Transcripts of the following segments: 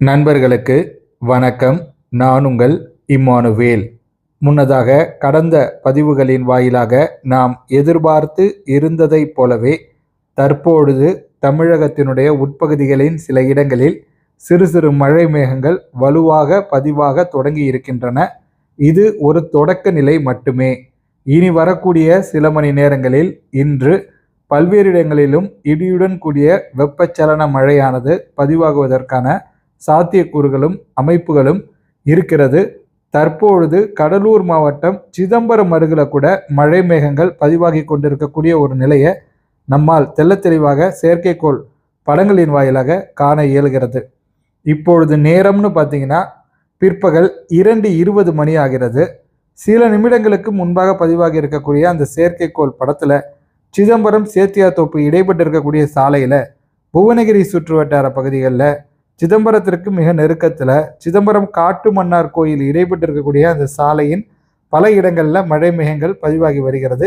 நண்பர்களுக்கு வணக்கம். நான் உங்கள் இம்மானுவேல். முன்னதாக கடந்த பதிவுகளின் வாயிலாக நாம் எதிர்பார்த்து இருந்ததைப் போலவே தற்பொழுது தமிழகத்தினுடைய உட்பகுதிகளின் சில இடங்களில் சிறு சிறு மழை மேகங்கள் வலுவாக பதிவாக தொடங்கி இருக்கின்றன. இது ஒரு தொடக்க நிலை மட்டுமே. இனி வரக்கூடிய சில மணி நேரங்களில் இன்று பல்வேறு இடங்களிலும் இடியுடன் கூடிய வெப்பச்சலன மழையானது பதிவாகுவதற்கான சாத்தியக்கூறுகளும் அமைப்புகளும் இருக்கிறது. தற்பொழுது கடலூர் மாவட்டம் சிதம்பரம் அருகில் கூட மழை மேகங்கள் பதிவாகி கொண்டிருக்கக்கூடிய ஒரு நிலையை நம்மால் தெள்ளத்தெளிவாக செயற்கைக்கோள் படங்களின் வாயிலாக காண இயலுகிறது. இப்பொழுது நேரம்னு பார்த்தீங்கன்னா பிற்பகல் இரண்டு இருபது மணி ஆகிறது. சில நிமிடங்களுக்கு முன்பாக பதிவாகி இருக்கக்கூடிய அந்த செயற்கைக்கோள் படத்தில் சிதம்பரம் சேத்தியாத்தோப்பு இடைப்பட்டு இருக்கக்கூடிய சாலையில் புவனகிரி சுற்றுவட்டார பகுதிகளில் சிதம்பரத்திற்கு மிக நெருக்கத்தில் சிதம்பரம் காட்டு மன்னார் கோயில் இடைப்பட்டு இருக்கக்கூடிய அந்த சாலையின் பல இடங்களில் மழை மேகங்கள் பதிவாகி வருகிறது.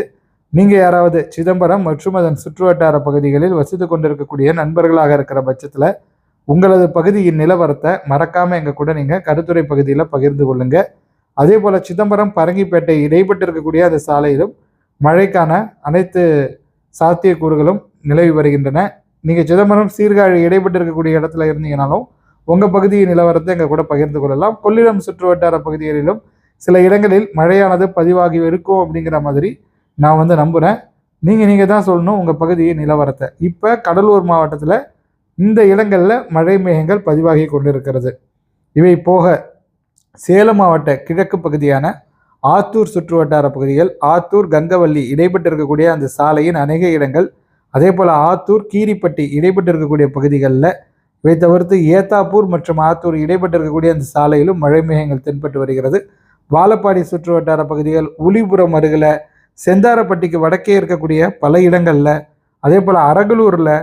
நீங்கள் யாராவது சிதம்பரம் மற்றும் அதன் சுற்றுவட்டார பகுதிகளில் வசித்து கொண்டிருக்கக்கூடிய நண்பர்களாக இருக்கிற பட்சத்தில் உங்களது பகுதியின் நிலவரத்தை மறக்காமல் எங்கள் கூட நீங்கள் கருத்துறை பகுதியில் பகிர்ந்து கொள்ளுங்க. அதே போல் சிதம்பரம் பரங்கிப்பேட்டை இடைப்பட்டு இருக்கக்கூடிய அந்த சாலையிலும் மழைக்கான அனைத்து சாத்தியக்கூறுகளும் நிலவி வருகின்றன. நீங்கள் சிதம்பரம் சீர்காழி இடைப்பட்டு இருக்கக்கூடிய இடத்துல இருந்தீங்கனாலும் உங்கள் பகுதியின் நிலவரத்தை எங்கள் கூட பகிர்ந்து கொள்ளலாம். கொள்ளிடம் சுற்று வட்டார பகுதிகளிலும் சில இடங்களில் மழையானது பதிவாகி இருக்கும் அப்படிங்கிற மாதிரி நான் வந்து நம்புகிறேன் நீங்கள் நீங்கள் தான் சொல்லணும் உங்கள் பகுதியின் நிலவரத்தை. இப்போ கடலூர் மாவட்டத்தில் இந்த இடங்களில் மழை மேகங்கள் பதிவாகி கொண்டிருக்கிறது. இவை போக சேலம் மாவட்ட கிழக்கு பகுதியான ஆத்தூர் சுற்று வட்டார பகுதிகள் ஆத்தூர் கங்கவல்லி இடைப்பட்டு இருக்கக்கூடிய அந்த சாலையின் அநேக இடங்கள் அதே போல் ஆத்தூர் கீரிப்பட்டி இடைப்பட்டு இருக்கக்கூடிய பகுதிகளில் இவை தவிர்த்து ஏத்தாப்பூர் மற்றும் ஆத்தூர் இடைப்பட்டு இருக்கக்கூடிய அந்த சாலையிலும் மழை மேகங்கள் தென்பட்டு வருகிறது. வாழப்பாடி சுற்று வட்டார பகுதிகள் உளிபுரம் அருகில் செந்தாரப்பட்டிக்கு வடக்கே இருக்கக்கூடிய பல இடங்களில் அதே போல் அரகலூரில்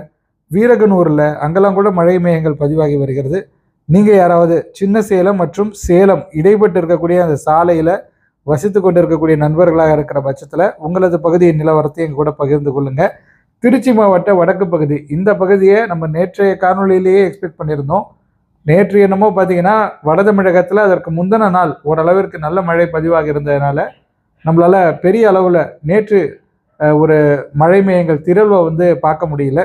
வீரகனூரில் அங்கெல்லாம் கூட மழை மேகங்கள் பதிவாகி வருகிறது. நீங்கள் யாராவது சின்ன சேலம் மற்றும் சேலம் இடைப்பட்டு இருக்கக்கூடிய அந்த சாலையில் வசித்து கொண்டு இருக்கக்கூடிய நண்பர்களாக இருக்கிற பட்சத்தில் உங்களது பகுதியின் நிலவரத்தை எங்கள் கூட பகிர்ந்து கொள்ளுங்கள் திருச்சி மாவட்ட வடக்கு பகுதி. இந்த பகுதியை நம்ம நேற்றைய காணொலியிலேயே எக்ஸ்பெக்ட் பண்ணியிருந்தோம். நேற்று என்னமோ பார்த்தீங்கன்னா வட தமிழகத்தில் அதற்கு முந்தின நாள் ஓரளவிற்கு நல்ல மழை பதிவாக இருந்ததுனால நம்மளால் பெரிய அளவில் நேற்று ஒரு மழை மேயங்கள் திரள்வை வந்து பார்க்க முடியல.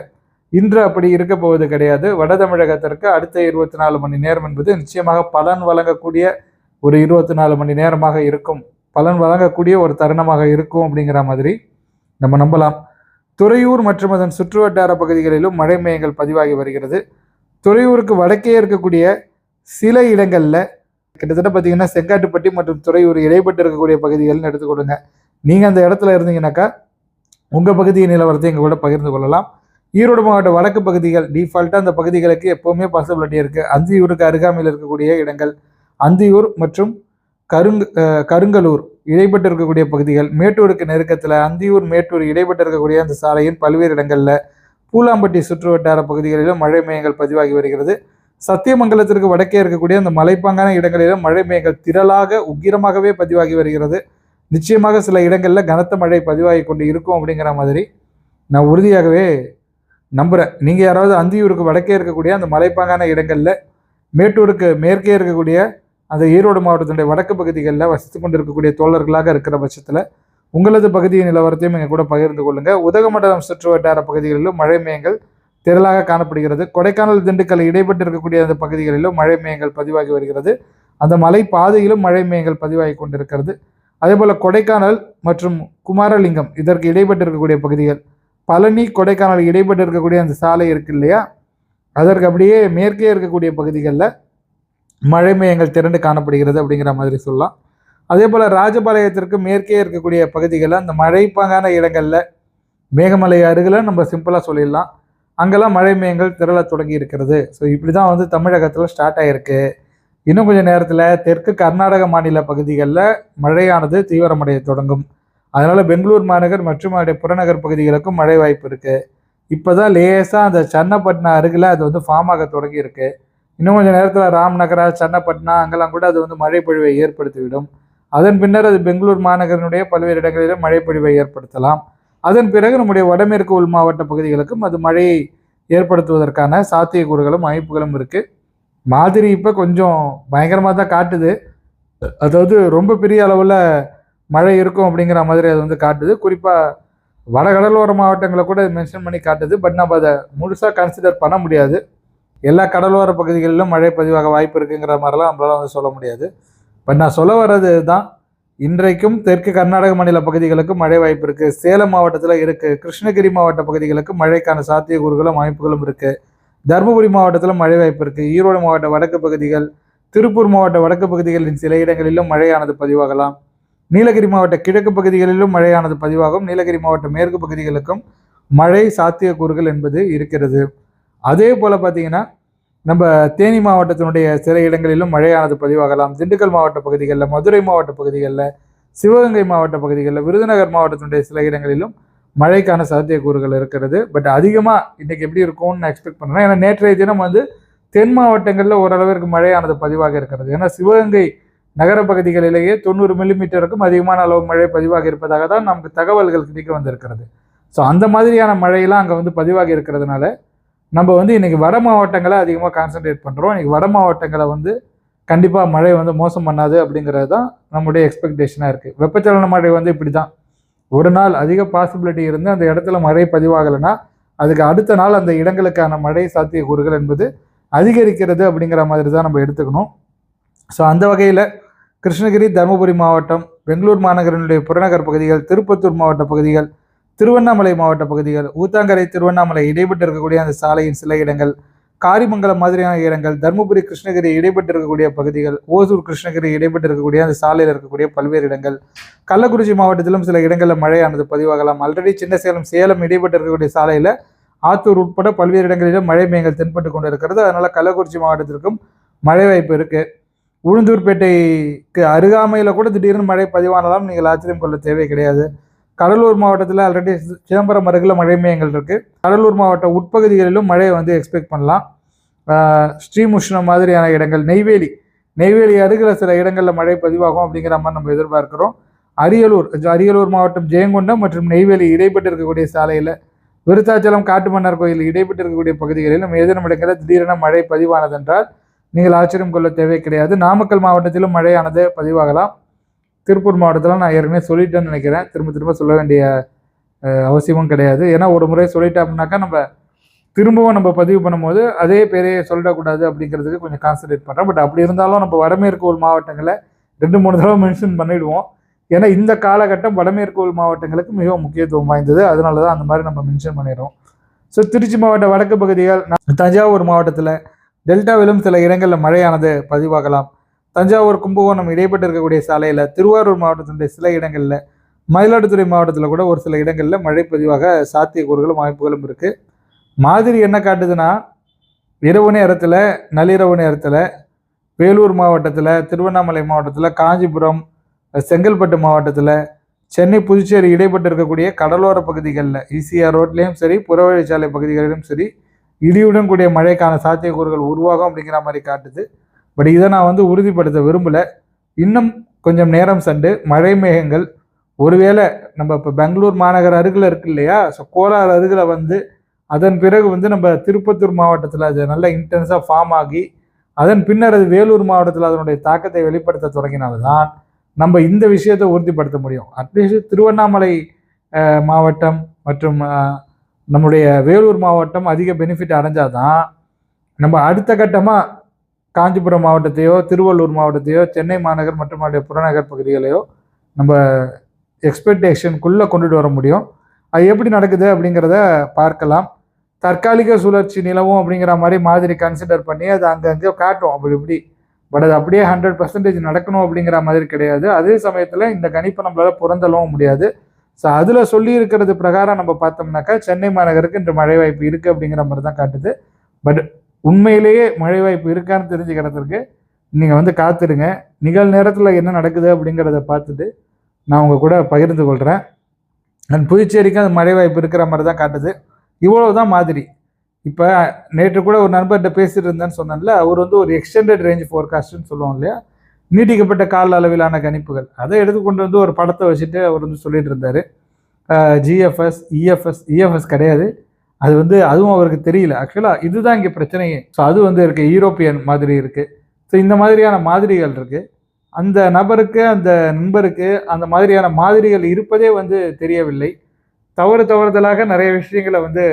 இன்று அப்படி இருக்க போவது கிடையாது. வட தமிழகத்திற்கு அடுத்த இருபத்தி நாலு மணி நேரம் என்பது நிச்சயமாக பலன் வழங்கக்கூடிய ஒரு இருபத்தி நாலு மணி நேரமாக இருக்கும். பலன் வழங்கக்கூடிய ஒரு தருணமாக இருக்கும் அப்படிங்கிற மாதிரி நம்ம நம்பலாம். துறையூர் மற்றும் அதன் சுற்றுவட்டார பகுதிகளிலும் மழை மேயங்கள் பதிவாகி வருகிறது. துறையூருக்கு வடக்கே இருக்கக்கூடிய சில இடங்களில் கிட்டத்தட்ட பார்த்தீங்கன்னா செங்காட்டுப்பட்டி மற்றும் துறையூர் இடைப்பட்டு இருக்கக்கூடிய பகுதிகள்னு எடுத்துக்கொடுங்க நீங்கள் அந்த இடத்துல இருந்தீங்கன்னாக்கா உங்கள் பகுதியின் நிலவரத்தை எங்கள் கூட பகிர்ந்து கொள்ளலாம். ஈரோடு மாவட்ட வடக்கு பகுதிகள் டிஃபால்ட்டாக அந்த பகுதிகளுக்கு எப்போவுமே பாசிபிலிட்டி இருக்குது அந்தியூருக்கு அருகாமையில் இருக்கக்கூடிய இடங்கள் அந்தியூர் மற்றும் கருங் கருங்கலூர் இடைப்பட்டு இருக்கக்கூடிய பகுதிகள் மேட்டூருக்கு நெருக்கத்தில் அந்தியூர் மேட்டூர் இடைப்பட்டு இருக்கக்கூடிய அந்த சாலையின் பல்வேறு இடங்களில் பூலாம்பட்டி சுற்று வட்டார பகுதிகளிலும் மழை மேயங்கள் பதிவாகி வருகிறது. சத்தியமங்கலத்திற்கு வடக்கே இருக்கக்கூடிய அந்த மலைப்பாங்கான இடங்களிலும் மழை மேயங்கள் திரளாக உக்கிரமாகவே பதிவாகி வருகிறது. நிச்சயமாக சில இடங்களில் கனத்த மழை பதிவாகி கொண்டு இருக்கும் அப்படிங்கிற மாதிரி நான் உறுதியாகவே நம்புகிறேன் நீங்கள் யாராவது அந்தியூருக்கு வடக்கே இருக்கக்கூடிய அந்த மலைப்பாங்கான இடங்களில் மேட்டூருக்கு மேற்கே இருக்கக்கூடிய அந்த ஈரோடு மாவட்டத்தினுடைய வடக்கு பகுதிகளில் வசித்து கொண்டிருக்கக்கூடிய தோழர்களாக இருக்கிற பட்சத்தில் உங்களது பகுதியின் நிலவரத்தையும் எங்கள் கூட பகிர்ந்து கொள்ளுங்கள் உதகமண்டலம் சுற்று வட்டார பகுதிகளிலும் மழை மேயங்கள் திரளாக காணப்படுகிறது. கொடைக்கானல் திண்டுக்கல் இடைப்பட்டு இருக்கக்கூடிய அந்த பகுதிகளிலும் மழை மேயங்கள் பதிவாகி வருகிறது. அந்த மலை பாதையிலும் மழை மேயங்கள் பதிவாகி கொண்டிருக்கிறது. அதே போல் கொடைக்கானல் மற்றும் குமாரலிங்கம் இதற்கு இடைப்பட்டு இருக்கக்கூடிய பகுதிகள். பழனி கொடைக்கானல் இடைப்பட்டு இருக்கக்கூடிய அந்த சாலை இருக்கு இல்லையா? அதற்கு அப்படியே மேற்கே இருக்கக்கூடிய பகுதிகளில் மழை மேயங்கள் திரண்டு காணப்படுகிறது அப்படிங்கிற மாதிரி சொல்லலாம். அதே போல் ராஜபாளையத்திற்கு மேற்கே இருக்கக்கூடிய பகுதிகளில் அந்த மழைப்பாங்கான இடங்களில் மேகமலை அருகில் நம்ம சிம்பிளாக சொல்லிடலாம். அங்கெல்லாம் மழைமயங்கள் திரள தொடங்கி இருக்கிறது. ஸோ இப்படி தான் வந்து தமிழகத்தில் ஸ்டார்ட் ஆகிருக்கு இன்னும் கொஞ்சம் நேரத்தில் தெற்கு கர்நாடக மாநில பகுதிகளில் மழையானது தீவிரமடைய தொடங்கும். அதனால் பெங்களூர் மாநகர் மற்றும் அதோடைய புறநகர் பகுதிகளுக்கும் மழை வாய்ப்பு இருக்குது இப்போ தான் லேசாக அந்த சன்னப்பட்டினா அருகில் அது வந்து ஃபார்ம் ஆக தொடங்கி இருக்குது இன்னும் கொஞ்சம் நேரத்தில் ராம்நகரா சன்னப்பட்னா அங்கெல்லாம் கூட அது வந்து மழைப்பொழிவை ஏற்படுத்திவிடும். அதன் பின்னர் அது பெங்களூர் மாநகரினுடைய பல்வேறு இடங்களிலும் மழைப்பொழிவை ஏற்படுத்தலாம். அதன் பிறகு நம்முடைய வடமேற்கு உள் மாவட்ட பகுதிகளுக்கும் அது மழையை ஏற்படுத்துவதற்கான சாத்தியக்கூறுகளும் அமைப்புகளும் இருக்குது மாதிரி இப்போ கொஞ்சம் பயங்கரமாக தான் காட்டுது. அதாவது ரொம்ப பெரிய அளவில் மழை இருக்கும் அப்படிங்கிற மாதிரி அது வந்து காட்டுது. குறிப்பாக வடகடலோர மாவட்டங்களை கூட மென்ஷன் பண்ணி காட்டுது. பட் நம்ம அதை முழுசாக கன்சிடர் பண்ண முடியாது. எல்லா கடலோர பகுதிகளிலும் மழை பதிவாக வாய்ப்பு இருக்குங்கிற மாதிரிலாம் நம்மளால வந்து சொல்ல முடியாது. பட் நான் சொல்ல வர்றது தான் இன்றைக்கும் தெற்கு கர்நாடக மாநில பகுதிகளுக்கு மழை வாய்ப்பு இருக்குது சேலம் மாவட்டத்தில் இருக்குது கிருஷ்ணகிரி மாவட்ட பகுதிகளுக்கு மழைக்கான சாத்தியக்கூறுகளும் வாய்ப்புகளும் இருக்குது தருமபுரி மாவட்டத்தில் மழை வாய்ப்பு இருக்குது ஈரோடு மாவட்ட வடக்கு பகுதிகள் திருப்பூர் மாவட்ட வடக்கு பகுதிகளின் சில இடங்களிலும் மழையானது பதிவாகலாம். நீலகிரி மாவட்ட கிழக்கு பகுதிகளிலும் மழையானது பதிவாகும். நீலகிரி மாவட்ட மேற்கு பகுதிகளுக்கும் மழை சாத்தியக்கூறுகள் என்பது இருக்கிறது. அதே போல் பார்த்தீங்கன்னா நம்ம தேனி மாவட்டத்தினுடைய சில இடங்களிலும் மழையானது பதிவாகலாம். திண்டுக்கல் மாவட்ட பகுதிகளில் மதுரை மாவட்ட பகுதிகளில் சிவகங்கை மாவட்ட பகுதிகளில் விருதுநகர் மாவட்டத்தினுடைய சில இடங்களிலும் மழைக்கான சாத்தியக்கூறுகள் இருக்கிறது. பட் அதிகமாக இன்றைக்கி எப்படி இருக்கும்னு நான் எக்ஸ்பெக்ட் பண்ணுறேன் ஏன்னா நேற்றைய தினம் வந்து தென் மாவட்டங்களில் ஓரளவிற்கு மழையானது பதிவாக இருக்கிறது. ஏன்னா சிவகங்கை நகர பகுதிகளிலேயே தொண்ணூறு மில்லிமீட்டருக்கும் அதிகமான அளவு மழை பதிவாக இருப்பதாக தான் நமக்கு தகவல்கள் கிடைக்க வந்திருக்கிறது. ஸோ அந்த மாதிரியான மழையெல்லாம் அங்கே வந்து பதிவாகி இருக்கிறதுனால நம்ம வந்து இன்றைக்கி வட மாவட்டங்களை அதிகமாக கான்சென்ட்ரேட் பண்ணுறோம் இன்றைக்கி வட மாவட்டங்களை வந்து கண்டிப்பாக மழை வந்து மோசம் பண்ணாது அப்படிங்கிறது தான் நம்முடைய எக்ஸ்பெக்டேஷனாக இருக்குது வெப்பச்சலன மழை வந்து இப்படி தான் ஒரு நாள் அதிக பாசிபிலிட்டி இருந்து அந்த இடத்துல மழை பதிவாகலைன்னா அதுக்கு அடுத்த நாள் அந்த இடங்களுக்கான மழை சாத்தியக்கூறுகள் என்பது அதிகரிக்கிறது அப்படிங்கிற மாதிரி தான் நம்ம எடுத்துக்கணும். ஸோ அந்த வகையில் கிருஷ்ணகிரி தருமபுரி மாவட்டம் பெங்களூர் மாநகரினுடைய புறநகர் பகுதிகள் திருப்பத்தூர் மாவட்ட பகுதிகள் திருவண்ணாமலை மாவட்ட பகுதிகள் ஊத்தாங்கரை திருவண்ணாமலை இடைப்பட்டு இருக்கக்கூடிய அந்த சாலையின் சில இடங்கள் காரிமங்கலம் மாதிரியான இடங்கள் தருமபுரி கிருஷ்ணகிரி இடைப்பட்டு இருக்கக்கூடிய பகுதிகள் ஓசூர் கிருஷ்ணகிரி இடைப்பட்டு இருக்கக்கூடிய அந்த சாலையில் இருக்கக்கூடிய பல்வேறு இடங்கள். கள்ளக்குறிச்சி மாவட்டத்திலும் சில இடங்களில் மழையானது பதிவாகலாம். ஆல்ரெடி சின்ன சேலம் சேலம் இடைப்பட்டு இருக்கக்கூடிய சாலையில் ஆத்தூர் உட்பட பல்வேறு இடங்களிலும் மழை மேகங்கள் தென்பட்டு கொண்டு இருக்கிறது அதனால் கள்ளக்குறிச்சி மாவட்டத்திற்கும் மழை வாய்ப்பு இருக்குது உளுந்தூர்பேட்டைக்கு அருகாமையில் கூட திடீர்னு மழை பதிவானாலும் நீங்கள் ஆச்சரியம் கொள்ள தேவை கிடையாது. கடலூர் மாவட்டத்தில் ஆல்ரெடி சிதம்பரம் அருகில் மழை மையங்கள் இருக்குது கடலூர் மாவட்ட உட்பகுதிகளிலும் மழையை வந்து எக்ஸ்பெக்ட் பண்ணலாம். ஸ்ரீமுஷ்ணம் மாதிரியான இடங்கள் நெய்வேலி. நெய்வேலி அருகில் சில இடங்களில் மழை பதிவாகும் அப்படிங்கிற மாதிரி நம்ம எதிர்பார்க்கிறோம். அரியலூர் அரியலூர் மாவட்டம் ஜெயங்கொண்டம் மற்றும் நெய்வேலி இடைப்பட்டு இருக்கக்கூடிய சாலையில் விருத்தாச்சலம் காட்டுமன்னார் கோயில் இடைப்பட்டு இருக்கக்கூடிய பகுதிகளிலும் ஏதேனும் இடங்களில் திடீரென மழை பதிவானதென்றால் நீங்கள் ஆச்சரியம் கொள்ள தேவை கிடையாது. நாமக்கல் மாவட்டத்திலும் மழையானது பதிவாகலாம். திருப்பூர் மாவட்டத்தில் நான் ஏற்கனவே சொல்லிட்டேன்னு நினைக்கிறேன். திரும்ப திரும்ப சொல்ல வேண்டிய அவசியமும் கிடையாது. ஏன்னா ஒரு முறை சொல்லிட்டேன் அப்படின்னாக்கா நம்ம திரும்பவும் நம்ம பதிவு பண்ணும்போது அதே பேரையே சொல்லிடக்கூடாது அப்படிங்கிறதுக்கு கொஞ்சம் கான்சன்ட்ரேட் பண்ணுறேன் பட் அப்படி இருந்தாலும் நம்ம வடமேற்கு உள் மாவட்டங்களை ரெண்டு மூணு தடவை மென்ஷன் பண்ணிவிடுவோம் ஏன்னா இந்த காலகட்டம் வடமேற்கு உள் மாவட்டங்களுக்கு மிகவும் முக்கியத்துவம் வாய்ந்தது. அதனால தான் அந்த மாதிரி நம்ம மென்ஷன் பண்ணிடுறோம். ஸோ திருச்சி மாவட்ட வடக்கு பகுதிகள் தஞ்சாவூர் மாவட்டத்தில் டெல்டாவிலும் சில இடங்களில் மழையானது பதிவாகலாம். தஞ்சாவூர் கும்பகோணம் இடைப்பட்டு இருக்கக்கூடிய சாலையில் திருவாரூர் மாவட்டத்தினுடைய சில இடங்களில் மயிலாடுதுறை மாவட்டத்தில் கூட ஒரு சில இடங்களில் மழை பதிவாக சாத்தியக்கூறுகளும் வாய்ப்புகளும் இருக்குது மாதிரி என்ன காட்டுதுன்னா இரவு நேரத்தில் நள்ளிரவு நேரத்தில் வேலூர் மாவட்டத்தில் திருவண்ணாமலை மாவட்டத்தில் காஞ்சிபுரம் செங்கல்பட்டு மாவட்டத்தில் சென்னை புதுச்சேரி இடைப்பட்டு இருக்கக்கூடிய கடலோர பகுதிகளில் ஈசிஆர் ரோட்லேயும் சரி புறவழிச்சாலை பகுதிகளிலும் சரி இடியுடன் கூடிய மழைக்கான சாத்தியக்கூறுகள் உருவாகும் அப்படிங்கிற மாதிரி காட்டுது. பட் இதை நான் வந்து உறுதிப்படுத்த விரும்பலை. இன்னும் கொஞ்சம் நேரம் சண்டு மழை மேகங்கள் ஒருவேளை நம்ம இப்போ பெங்களூர் மாநகர் அருகில் இருக்கு இல்லையா? ஸோ கோலார் அருகில் வந்து அதன் பிறகு வந்து நம்ம திருப்பத்தூர் மாவட்டத்தில் அது நல்ல இன்டென்ஸாக ஃபார்ம் ஆகி அதன் பின்னர் அது வேலூர் மாவட்டத்தில் அதனுடைய தாக்கத்தை வெளிப்படுத்த தொடங்கினால்தான் நம்ம இந்த விஷயத்தை உறுதிப்படுத்த முடியும். அட்லீஸ்ட் திருவண்ணாமலை மாவட்டம் மற்றும் நம்முடைய வேலூர் மாவட்டம் அதிக பெனிஃபிட் அடைஞ்சாதான் நம்ம அடுத்த கட்டமாக காஞ்சிபுரம் மாவட்டத்தையோ திருவள்ளூர் மாவட்டத்தையோ சென்னை மாநகர் மற்றும் அவருடைய புறநகர் பகுதிகளையோ நம்ம எக்ஸ்பெக்டேஷனுக்குள்ளே கொண்டுட்டு வர முடியும். அது எப்படி நடக்குது அப்படிங்கிறத பார்க்கலாம். தற்காலிக சுழற்சி நிலவும் அப்படிங்கிற மாதிரி மாதிரி கன்சிடர் பண்ணி அது அங்கங்கே காட்டும் அப்படி இப்படி. பட் அது அப்படியே ஹண்ட்ரட் பர்சன்டேஜ் நடக்கணும் அப்படிங்கிற மாதிரி கிடையாது. அதே சமயத்தில் இந்த கணிப்பை நம்மளால் புறந்தளவும் முடியாது. ஸோ அதில் சொல்லி இருக்கிறது பிரகாரம் நம்ம பார்த்தோம்னாக்கா சென்னை மாநகருக்கு இன்று மழை வாய்ப்பு இருக்குது அப்படிங்கிற மாதிரி தான் காட்டுது. பட் உண்மையிலேயே மழை வாய்ப்பு இருக்கான்னு தெரிஞ்சுக்கிறதுக்கு நீங்கள் வந்து காத்துடுங்க நிகழ் நேரத்தில் என்ன நடக்குது அப்படிங்கிறத பார்த்துட்டு நான் உங்கள் கூட பகிர்ந்து கொள்கிறேன் அண்ட் புதுச்சேரிக்கு அந்த மழை வாய்ப்பு இருக்கிற மாதிரி தான் காட்டுது. இவ்வளோ தான் மாதிரி. இப்போ நேற்று கூட ஒரு நண்பர்கிட்ட பேசிட்டு இருந்தேன்னு சொன்னேன்ல அவர் வந்து ஒரு எக்ஸ்டெண்டட் ரேஞ்ச் ஃபோர்காஸ்ட்னு சொல்லுவோம் இல்லையா? நீட்டிக்கப்பட்ட கால அளவிலான கணிப்புகள். அதை எடுத்துக்கொண்டு வந்து ஒரு படத்தை வச்சுட்டு அவர் வந்து சொல்லிட்டு இருந்தார். ஜிஎஃப்எஸ் இஎஃப்எஸ் இஎஃப்எஸ் கிடையாது. அது வந்து அதுவும் அவருக்கு தெரியல. ஆக்சுவலாக இதுதான் இங்கே பிரச்சனையே ஸோ அது வந்து இருக்குது யூரோப்பியன் மாதிரி இருக்குது ஸோ இந்த மாதிரியான மாதிரிகள் இருக்குது அந்த நபருக்கு அந்த நண்பருக்கு அந்த மாதிரியான மாதிரிகள் இருப்பதே வந்து தெரியவில்லை. தவறு தவறுதலாக நிறைய விஷயங்களை வந்து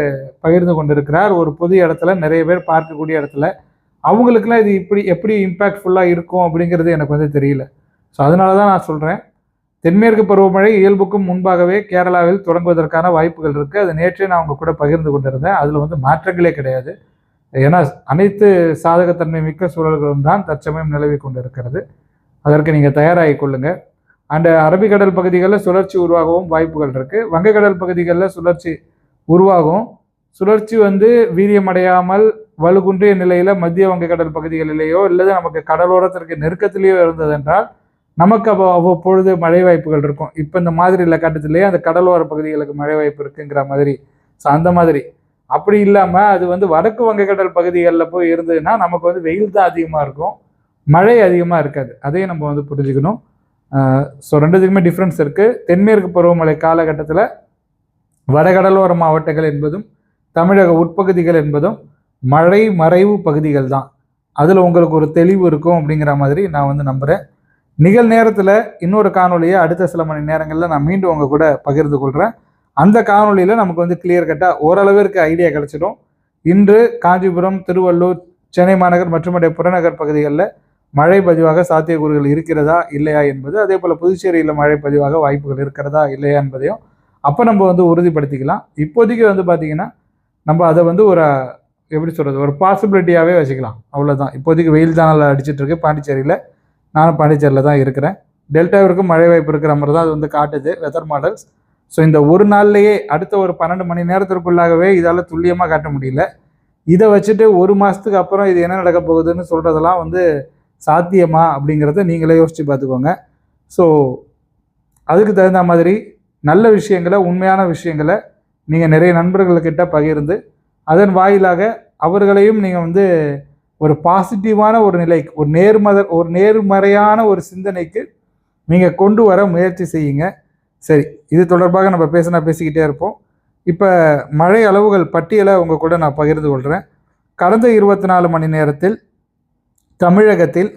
பகிர்ந்து கொண்டிருக்கிறார். ஒரு பொது இடத்துல நிறைய பேர் பார்க்கக்கூடிய இடத்துல. அவங்களுக்குலாம் இது இப்படி எப்படி இம்பேக்ட்ஃபுல்லாக இருக்கும் அப்படிங்கிறது எனக்கு வந்து தெரியல. ஸோ அதனால தான் நான் சொல்கிறேன் தென்மேற்கு பருவமழை இயல்புக்கும் முன்பாகவே கேரளாவில் தொடங்குவதற்கான வாய்ப்புகள் இருக்குது அது நேற்றே நான் அவங்க கூட பகிர்ந்து கொண்டிருந்தேன். அதில் வந்து மாற்றங்களே கிடையாது. ஏன்னா அனைத்து சாதகத்தன்மை மிக்க சூழல்களும் தான் தற்சமயம் நிலவி கொண்டிருக்கிறது. அதற்கு நீங்கள் தயாராகி கொள்ளுங்கள் அண்டு அரபிக்கடல் பகுதிகளில் சுழற்சி உருவாகவும் வாய்ப்புகள் இருக்குது வங்கக்கடல் பகுதிகளில் சுழற்சி உருவாகும். சுழற்சி வந்து வீரியமடையாமல் வலுகுன்றிய நிலையில் மத்திய வங்கக்கடல் பகுதிகளிலேயோ இல்லது நமக்கு கடலோரத்திற்கு நெருக்கத்திலேயோ இருந்ததென்றால் நமக்கு அப்போ அவ்வப்பொழுது மழை வாய்ப்புகள் இருக்கும். இப்போ இந்த மாதிரி இல்லை கட்டத்துலேயே அந்த கடலோர பகுதிகளுக்கு மழை வாய்ப்பு இருக்குங்கிற மாதிரி. ஸோ அந்த மாதிரி. அப்படி இல்லாமல் அது வந்து வடக்கு வங்கக்கடல் பகுதிகளில் போய் இருந்ததுன்னா நமக்கு வந்து வெயில் தான் அதிகமாக இருக்கும். மழை அதிகமாக இருக்காது. அதையும் நம்ம வந்து புரிஞ்சுக்கணும். ஸோ ரெண்டுத்துக்குமே டிஃப்ரென்ஸ் இருக்குது தென்மேற்கு பருவமழை காலகட்டத்தில் வடகடலோர மாவட்டங்கள் என்பதும் தமிழக உட்பகுதிகள் என்பதும் மழை மறைவு பகுதிகள் தான். அதில் உங்களுக்கு ஒரு தெளிவு இருக்கும் அப்படிங்கிற மாதிரி நான் வந்து நம்புகிறேன் நிகழ் நேரத்தில் இன்னொரு காணொலியை அடுத்த சில மணி நேரங்களில் நான் மீண்டும் உங்கள் கூட பகிர்ந்து கொள்கிறேன் அந்த காணொலியில் நமக்கு வந்து கிளியர் கட்டாக ஓரளவிற்கு ஐடியா கிடச்சிடும். இன்று காஞ்சிபுரம் திருவள்ளூர் சென்னை மாநகர் மற்றும் புறநகர் பகுதிகளில் மழை பதிவாக சாத்தியக்கூறுகள் இருக்கிறதா இல்லையா என்பது அதே போல் புதுச்சேரியில் மழை பதிவாக வாய்ப்புகள் இருக்கிறதா இல்லையா என்பதையும் அப்போ நம்ம வந்து உறுதிப்படுத்திக்கலாம். இப்போதைக்கு வந்து பார்த்திங்கன்னா நம்ம அதை வந்து ஒரு எப்படி சொல்கிறது ஒரு பாசிபிலிட்டியாகவே வச்சுக்கலாம். அவ்வளோதான் இப்போதைக்கு வெயில் தான் அடிச்சிட்ருக்கு பாண்டிச்சேரியில் நானும் பாண்டிச்சேரியில் தான் இருக்கிறேன். டெல்டாவிற்கும் மழை வாய்ப்பு இருக்கிற மாதிரி தான் அது வந்து காட்டுது வெதர் மாடல்ஸ் ஸோ இந்த ஒரு நாள்லேயே அடுத்த ஒரு பன்னெண்டு மணி நேரத்திற்குள்ளாகவே இதால் துல்லியமாக காட்ட முடியல. இதை வச்சுட்டு ஒரு மாதத்துக்கு அப்புறம் இது என்ன நடக்க போகுதுன்னு சொல்கிறதெல்லாம் வந்து சாத்தியமா அப்படிங்கிறத நீங்களே யோசித்து பார்த்துக்கோங்க. ஸோ அதுக்கு தகுந்த மாதிரி நல்ல விஷயங்களை உண்மையான விஷயங்களை நீங்கள் நிறைய நண்பர்கள்கிட்ட பகிர்ந்து அதன் வாயிலாக அவர்களையும் நீங்கள் வந்து ஒரு பாசிட்டிவான ஒரு நிலைக்கு ஒரு நேர்மத ஒரு நேர்மறையான ஒரு சிந்தனைக்கு நீங்கள் கொண்டு வர முயற்சி செய்யுங்க. சரி இது தொடர்பாக நம்ம பேசினா பேசிக்கிட்டே இருப்போம். இப்போ மழை அளவுகள் பட்டியலை உங்கள் கூட நான் பகிர்ந்து கொள்கிறேன் கடந்த இருபத்தி நாலு மணி நேரத்தில் தமிழகத்தில்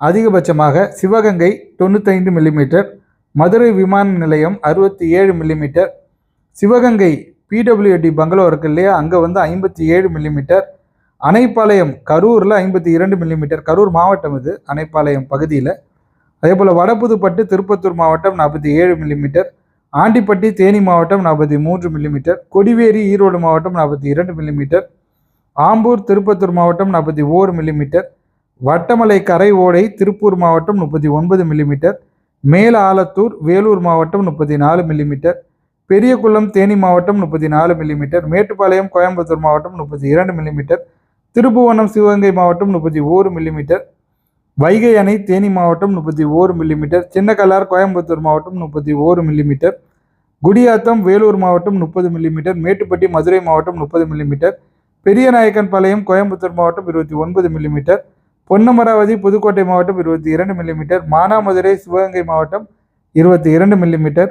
அதிகபட்சமாக சிவகங்கை தொண்ணூத்தைந்து மில்லிமீட்டர் மதுரை விமான நிலையம் அறுபத்தி ஏழு மில்லிமீட்டர் சிவகங்கை பிடபிள்யூடி பங்களோ இருக்கு இல்லையா? அங்கே வந்து ஐம்பத்தி ஏழு மில்லிமீட்டர் அணைப்பாளையம் கரூரில் ஐம்பத்தி இரண்டு மில்லிமீட்டர் கரூர் மாவட்டம் இது அணைப்பாளையம் பகுதியில். அதே போல் வடபுதுப்பட்டு திருப்பத்தூர் மாவட்டம் நாற்பத்தி ஏழு மில்லிமீட்டர் ஆண்டிப்பட்டி தேனி மாவட்டம் நாற்பத்தி மூன்று மில்லிமீட்டர் கொடிவேரி ஈரோடு மாவட்டம் நாற்பத்தி இரண்டு மில்லிமீட்டர் ஆம்பூர் திருப்பத்தூர் மாவட்டம் நாற்பத்தி ஓரு மில்லிமீட்டர் வட்டமலை கரை ஓடை திருப்பூர் மாவட்டம் முப்பத்தி ஒன்பது மில்லிமீட்டர் மேல ஆலத்தூர் வேலூர் மாவட்டம் முப்பத்தி நாலு மில்லிமீட்டர் பெரியகுளம் தேனி மாவட்டம் முப்பத்தி நாலு மில்லிமீட்டர் மேட்டுப்பாளையம் கோயம்புத்தூர் மாவட்டம் முப்பத்தி இரண்டு மில்லிமீட்டர் திருப்புவனம் சிவகங்கை மாவட்டம் முப்பத்தி ஓரு மில்லிமீட்டர் வைகை அணை தேனி மாவட்டம் முப்பத்தி ஓரு மில்லிமீட்டர் சின்னக்கல்லார் கோயம்புத்தூர் மாவட்டம் முப்பத்தி ஓரு மில்லிமீட்டர் குடியாத்தம் வேலூர் மாவட்டம் முப்பது மில்லிமீட்டர் மேட்டுப்பட்டி மதுரை மாவட்டம் முப்பது மில்லிமீட்டர் பெரியநாயக்கன் பாளையம் கோயம்புத்தூர் மாவட்டம் இருபத்தி ஒன்பது மில்லிமீட்டர் பொன்னமராவதி புதுக்கோட்டை மாவட்டம் இருபத்தி இரண்டு மில்லிமீட்டர் மானாமதுரை சிவகங்கை மாவட்டம் இருபத்தி இரண்டு மில்லிமீட்டர்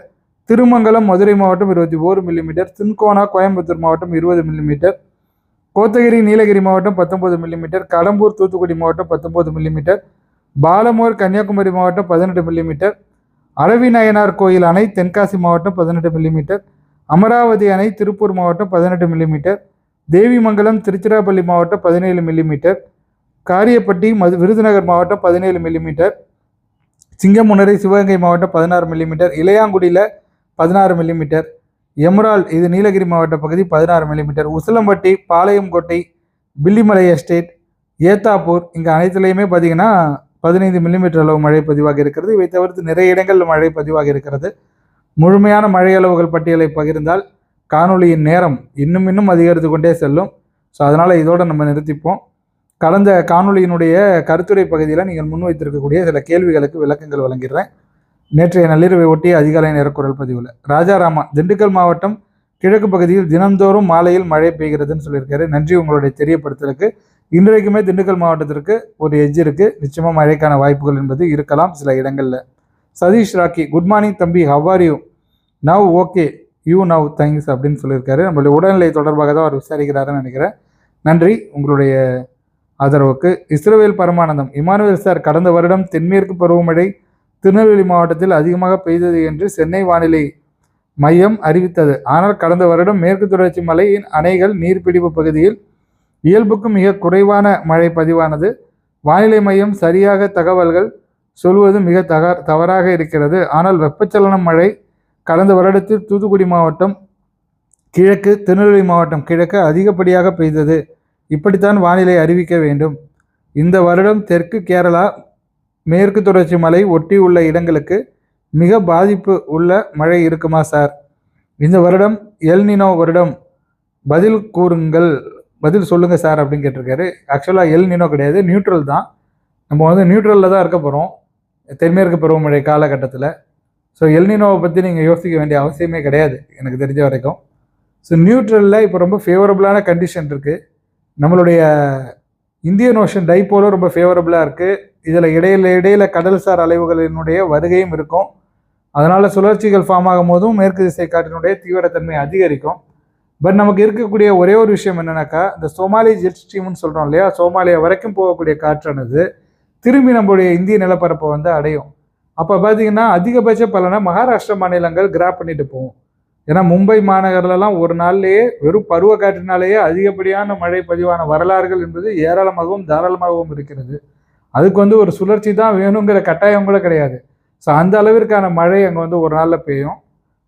திருமங்கலம் மதுரை மாவட்டம் இருபத்தி ஓரு மில்லிமீட்டர் தின்கோனா கோயம்புத்தூர் மாவட்டம் இருபது மில்லிமீட்டர் கோத்தகிரி நீலகிரி மாவட்டம் பத்தொன்பது மில்லிமீட்டர் கடம்பூர் தூத்துக்குடி மாவட்டம் பத்தொம்பது மில்லிமீட்டர் பாலமோர் கன்னியாகுமரி மாவட்டம் பதினெட்டு மில்லிமீட்டர் அரவி நயனார் கோயில் அணை தென்காசி மாவட்டம் பதினெட்டு மில்லிமீட்டர் அமராவதி அணை திருப்பூர் மாவட்டம் பதினெட்டு மில்லிமீட்டர் தேவிமங்கலம் திருச்சிராப்பள்ளி மாவட்டம் பதினேழு மில்லிமீட்டர் காரியப்பட்டி மது விருதுநகர் மாவட்டம் பதினேழு மில்லிமீட்டர் சிங்கமுனரை சிவகங்கை மாவட்டம் பதினாறு மில்லிமீட்டர் இளையாங்குடியில் பதினாறு மில்லிமீட்டர் எமரால் இது நீலகிரி மாவட்ட பகுதி பதினாறு மில்லிமீட்டர் உசிலம்பட்டி பாளையங்கோட்டை பில்லிமலை எஸ்டேட் ஏத்தாப்பூர் இங்கே அனைத்துலேயுமே பார்த்தீங்கன்னா பதினைந்து மில்லிமீட்டர் அளவு மழை பதிவாக இருக்கிறது. இவை தவிர்த்து நிறைய இடங்களில் மழை பதிவாக இருக்கிறது. முழுமையான மழை அளவுகள் பட்டியலை பகிர்ந்தால் காணொலியின் நேரம் இன்னும் இன்னும் அதிகரித்து கொண்டே செல்லும். ஸோ அதனால் இதோடு நம்ம நிறுத்திப்போம். கடந்த காணொலியினுடைய கருத்துரை பகுதியில் நீங்கள் முன்வைத்திருக்கக்கூடிய சில கேள்விகளுக்கு விளக்கங்கள் வழங்கிடுறேன். நேற்றைய நள்ளிரவை ஒட்டி அதிகாலை நேர குரல் பதிவில் ராஜாராமா திண்டுக்கல் மாவட்டம் கிழக்கு பகுதியில் தினந்தோறும் மாலையில் மழை பெய்கிறதுன்னு சொல்லியிருக்காரு. நன்றி உங்களுடைய தெரியப்படுத்தலுக்கு. இன்றைக்குமே திண்டுக்கல் மாவட்டத்திற்கு ஒரு எஜ் இருக்குது நிச்சயமாக மழைக்கான வாய்ப்புகள் என்பது இருக்கலாம் சில இடங்களில். சதீஷ் ராக்கி குட் மார்னிங் தம்பி how are you now okay you now thanks அப்படின்னு சொல்லியிருக்காரு. நம்மளுடைய உடல்நிலை தொடர்பாக தான் அவர் விசாரிக்கிறாருன்னு நினைக்கிறேன். நன்றி உங்களுடைய ஆதரவுக்கு. இஸ்ரோவேல் பரமானந்தம் இமானுவேல் சார் கடந்த வருடம் தென்மேற்கு பருவமழை திருநெல்வேலி மாவட்டத்தில் அதிகமாக பெய்தது என்று சென்னை வானிலை மையம் அறிவித்தது. ஆனால் கடந்த வருடம் மேற்கு தொடர்ச்சி மலையின் அணைகள் நீர்பிடிப்பு பகுதியில் இயல்புக்கும் மிக குறைவான மழை பதிவானது. வானிலை மையம் சரியாக தகவல்கள் சொல்வது மிக தக தவறாக இருக்கிறது. ஆனால் வெப்பச்சலன மழை கடந்த வருடத்தில் தூத்துக்குடி மாவட்டம் கிழக்கு திருநெல்வேலி மாவட்டம் கிழக்கு அதிகப்படியாக பெய்தது. இப்படித்தான் வானிலை அறிவிக்க வேண்டும். இந்த வருடம் தெற்கு கேரளா மேற்கு தொடர்ச்சி மலை ஒட்டி உள்ள இடங்களுக்கு மிக பாதிப்பு உள்ள மழை இருக்குமா சார்? இந்த வருடம் எல்னினோ வருடம் பதில் கூறுங்கள். பதில் சொல்லுங்கள் சார் அப்படின்னு கேட்டிருக்காரு. ஆக்சுவலாக எல் நினோ கிடையாது நியூட்ரல் தான். நம்ம வந்து நியூட்ரலில் தான் இருக்க போகிறோம் தென்மேற்கு பருவமழை காலகட்டத்தில். ஸோ எல்னினோவை பற்றி நீங்கள் யோசிக்க வேண்டிய அவசியமே கிடையாது எனக்கு தெரிஞ்ச வரைக்கும். ஸோ நியூட்ரலில் இப்போ ரொம்ப ஃபேவரபுளான கண்டிஷன் இருக்குது நம்மளுடைய இந்தியன் ஓஷன் டைப்போலும் ரொம்ப ஃபேவரபுளாக இருக்குது இதில் இடையில இடையில கடல்சார் அலைவுகளினுடைய வருகையும் இருக்கும். அதனால் சுழற்சிகள் ஃபார்ம் ஆகும் போதும் மேற்கு திசை காற்றினுடைய தீவிரத்தன்மை அதிகரிக்கும். பட் நமக்கு இருக்கக்கூடிய ஒரே ஒரு விஷயம் என்னென்னாக்கா இந்த சோமாலி ஜெட் ஸ்ட்ரீம்னு சொல்கிறோம் இல்லையா? சோமாலியா வரைக்கும் போகக்கூடிய காற்றானது திரும்பி நம்மளுடைய இந்திய நிலப்பரப்பை வந்து அடையும். அப்போ பார்த்தீங்கன்னா அதிகபட்ச பலனை மகாராஷ்டிரா மாநிலங்கள் கிராப் பண்ணிட்டு போகும். ஏன்னா மும்பை மாநகரிலலாம் ஒரு நாள்லேயே வெறும் பருவ காற்றினாலேயே அதிகப்படியான மழை பதிவான வரலாறுகள் என்பது ஏராளமாகவும் தாராளமாகவும் இருக்கிறது. அதுக்கு வந்து ஒரு சுழற்சி தான் வேணுங்கிற கட்டாயம் கூட கிடையாது. ஸோ அந்த அளவிற்கான மழை அங்கே வந்து ஒரு நாளில் பெய்யும்.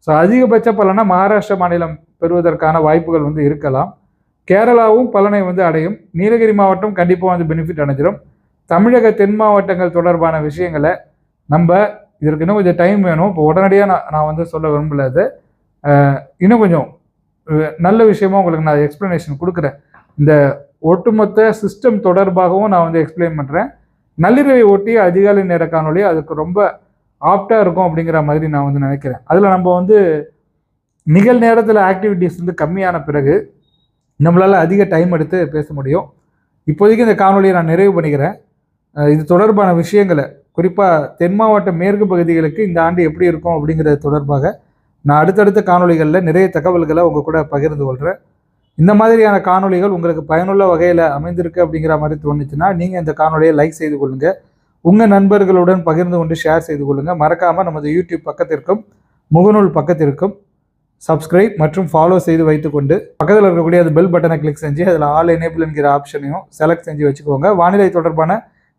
ஸோ அதிகபட்ச பலனை மகாராஷ்டிரா மாநிலம் பெறுவதற்கான வாய்ப்புகள் வந்து இருக்கலாம். கேரளாவும் பலனை வந்து அடையும். நீலகிரி மாவட்டம் கண்டிப்பாக வந்து பெனிஃபிட் அடைஞ்சிடும் தமிழக தென் மாவட்டங்கள் தொடர்பான விஷயங்களை நம்ம இதற்கு இன்னும் கொஞ்சம் டைம் வேணும். இப்போ உடனடியாக நான் நான் வந்து சொல்ல விரும்பல அது. இன்னும் கொஞ்சம் நல்ல விஷயமா உங்களுக்கு நான் எக்ஸ்ப்ளனேஷன் கொடுக்குறேன். இந்த ஒட்டுமொத்த சிஸ்டம் தொடர்பாகவும் நான் வந்து எக்ஸ்பிளைன் பண்ணுறேன் நள்ளிரவை ஒட்டி அதிகாலை நேர காணொலி அதுக்கு ரொம்ப ஆப்டாக இருக்கும் அப்படிங்கிற மாதிரி நான் வந்து நினைக்கிறேன். அதில் நம்ம வந்து நிகழ் நேரத்தில் ஆக்டிவிட்டீஸ் வந்து கம்மியான பிறகு நம்மளால் அதிக டைம் எடுத்து பேச முடியும். இப்போதைக்கு இந்த காணொலியை நான் நிறைவு பண்ணிக்கிறேன். இது தொடர்பான விஷயங்களை குறிப்பாக தென் மாவட்ட மேற்கு பகுதிகளுக்கு இந்த ஆண்டு எப்படி இருக்கும் அப்படிங்கிறது தொடர்பாக நான் அடுத்தடுத்த காணொலிகளில் நிறைய தகவல்களை உங்கள் கூட பகிர்ந்து கொள்கிறேன் இந்த மாதிரியான காணொலிகள் உங்களுக்கு பயனுள்ள வகையில் அமைந்திருக்கு அப்படிங்கிற மாதிரி தோணுச்சுன்னா நீங்கள் இந்த காணொலியை லைக் செய்து கொள்ளுங்கள் உங்கள் நண்பர்களுடன் பகிர்ந்து கொண்டு ஷேர் செய்து கொள்ளுங்கள் மறக்காமல் நமது யூடியூப் பக்கத்திற்கும் முகநூல் பக்கத்திற்கும் சப்ஸ்கிரைப் மற்றும் ஃபாலோ செய்து வைத்துக்கொண்டு பக்கத்தில் இருக்கக்கூடிய அது பெல் பட்டனை கிளிக் செஞ்சு அதில் ஆல் எனேபிள் என்கிற ஆப்ஷனையும் செலக்ட் செஞ்சு வச்சுக்கோங்க. வானிலை தொடர்பான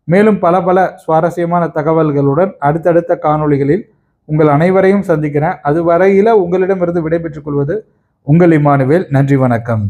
மேலும் பல பல சுவாரஸ்யமான தகவல்களுடன் அடுத்தடுத்த காணொளிகளில் உங்கள் அனைவரையும் சந்திக்கிறேன். அது வரையில் உங்களிடமிருந்து விடைபெற்றுக் கொள்வது உங்கள் இமானுவேல் நன்றி வணக்கம்.